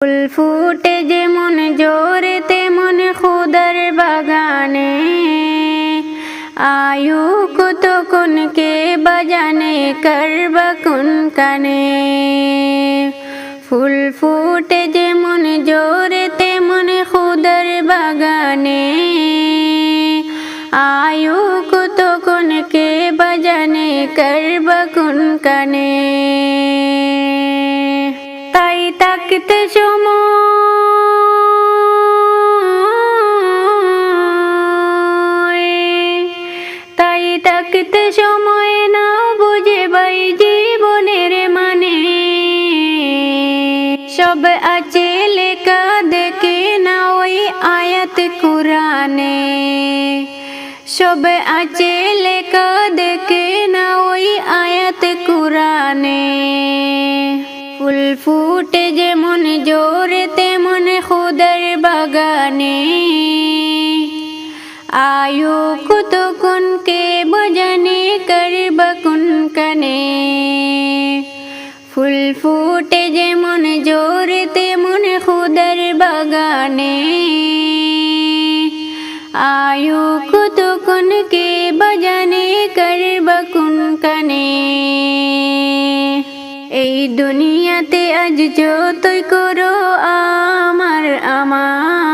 ফুল ফুটে যেমন জোরে, তেমন খুদার বাগানে। আয়ু কত কে বাজানে করবা কোন কানে। ফুল ফুটে যেমন জোরে, তেমন খুদার বাগানে। আয়ু কত কে বাজানে করবা কোন কানে। তাকতে সময়। তাই তাকতে সময় না বুঝে বাই জীবনের মানে। সব আছে লেখা, দেখে না ওই আয়াত কোরআনে। সব আছে লেখা, দেখে না ওই আয়াত কোরআনে। আয়ু কত কে বজানে করব কুন কানে ফুল ফুটে যেমন জোরে তেমন খুদার বাগানে আয়ু কত কে বজানে করব কুন কানে এই দুনিয়াতে আজ যতই করো আমার আমার।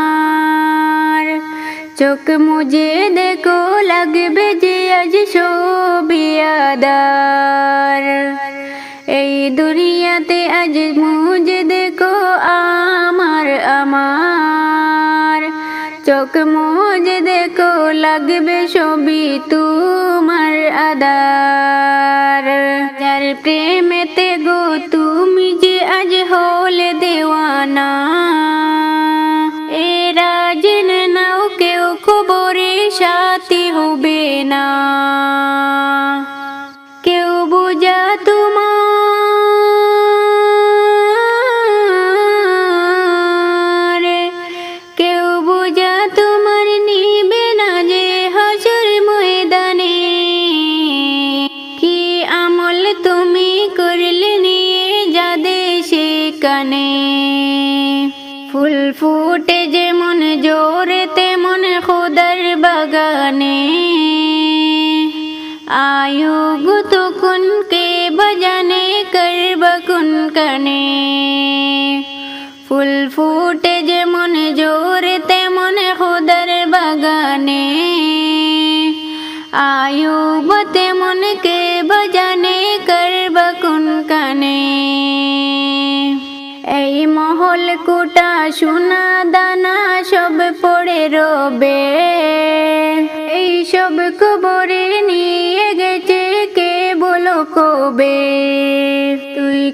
চোখ মুজে দেখো লাগবে যে আজ সবিয়াদার এই দুনিয়াতে আজ মুজে দেখো আমার আমার। চোখ মুজে দেখো লাগবে সবই তোমার আদার। যার প্রেমেতে কেউ বোঝা কুন ফুল ফুটে যেমন জোরে, তেমন খোদার বাগানে। আয়ু তেমন কে বজানে করব কোন কানে। এই মহল কুটা সোনা দানা সব পড়ে রবে। এই সব কবরে নিয়ে গেছে কে বলো কবে?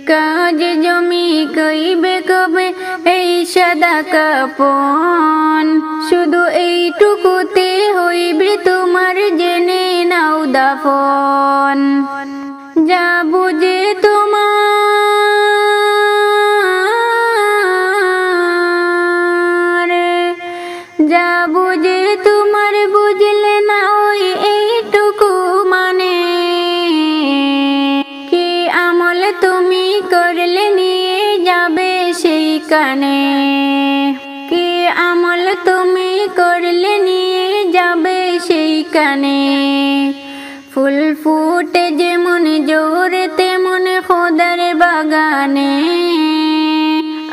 কাজ জমি কইবে কবে? এই সাদা কাপন। শুধু এইটুকুতে হইবে তোমার জেনে নাও দাফন। যা বুঝে তোমার, যা কানে। কি আমল তুমি করলে নিয়ে যাবে সেই কানে ফুল ফুটে যেমন জোরে তেমন খোদার বাগানে।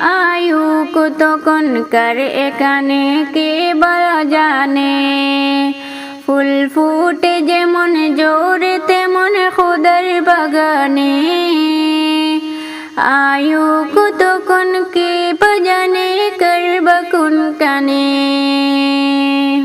আয়ু কতক্ষণ কার এখানে কে বলা জানে? ফুল ফুটে যেমন জোরে তেমন খোদার বাগানে। আয়ু কত জানে